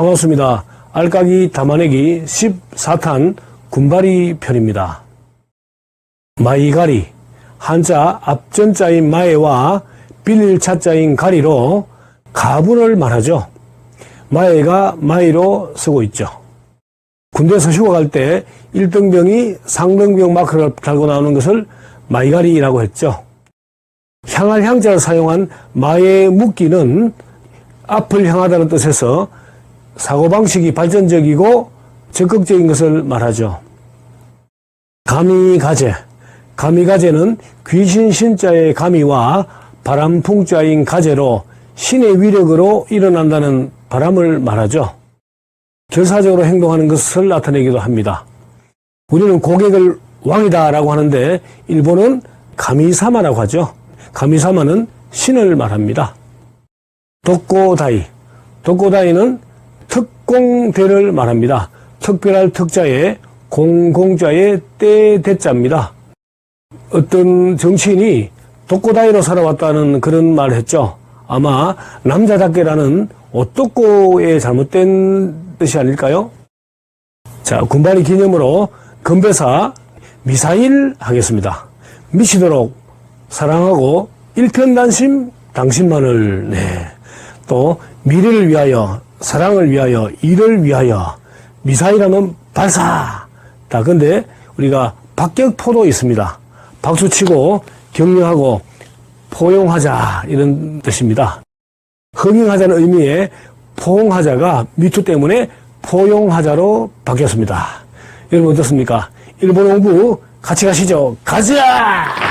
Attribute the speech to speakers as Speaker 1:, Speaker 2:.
Speaker 1: 반갑습니다. 알까기 담아내기 14탄 군바리 편입니다. 마이가리, 한자 앞전자인 마에와 빌릴 차자인 가리로 가분을 말하죠. 마에가 마이로 쓰고 있죠. 군대에서 휴가 갈 때 1등병이 상등병 마크를 달고 나오는 것을 마이가리라고 했죠. 향할 향자를 사용한 마의 묵기는 앞을 향하다는 뜻에서 사고방식이 발전적이고 적극적인 것을 말하죠. 가미가제. 가미가제는 귀신 신자의 가미와 바람 풍자인 가제로 신의 위력으로 일어난다는 바람을 말하죠. 결사적으로 행동하는 것을 나타내기도 합니다. 우리는 고객을 왕이다라고 하는데 일본은 가미사마라고 하죠. 가미사마는 신을 말합니다. 독고다이. 독고다이는 특공대를 말합니다. 특별할 특자에 공공자의 때대자입니다. 어떤 정치인이 독고다이로 살아왔다는 그런 말을 했죠. 아마 남자답게라는 오똑고의 잘못된 뜻이 아닐까요? 자, 군발이 기념으로 건배사 미사일 하겠습니다. 미치도록 사랑하고 일편단심 당신만을 네. 또 미래를 위하여 사랑을 위하여 일을 위하여 미사일하면 발사. 자, 근데 우리가 박격포도 있습니다. 박수 치고 격려하고 포용하자 이런 뜻입니다. 흥행하자는 의미의 포옹하자가 미투 때문에 포용하자로 바뀌었습니다. 여러분 어떻습니까? 일본 공부 같이 가시죠. 가자!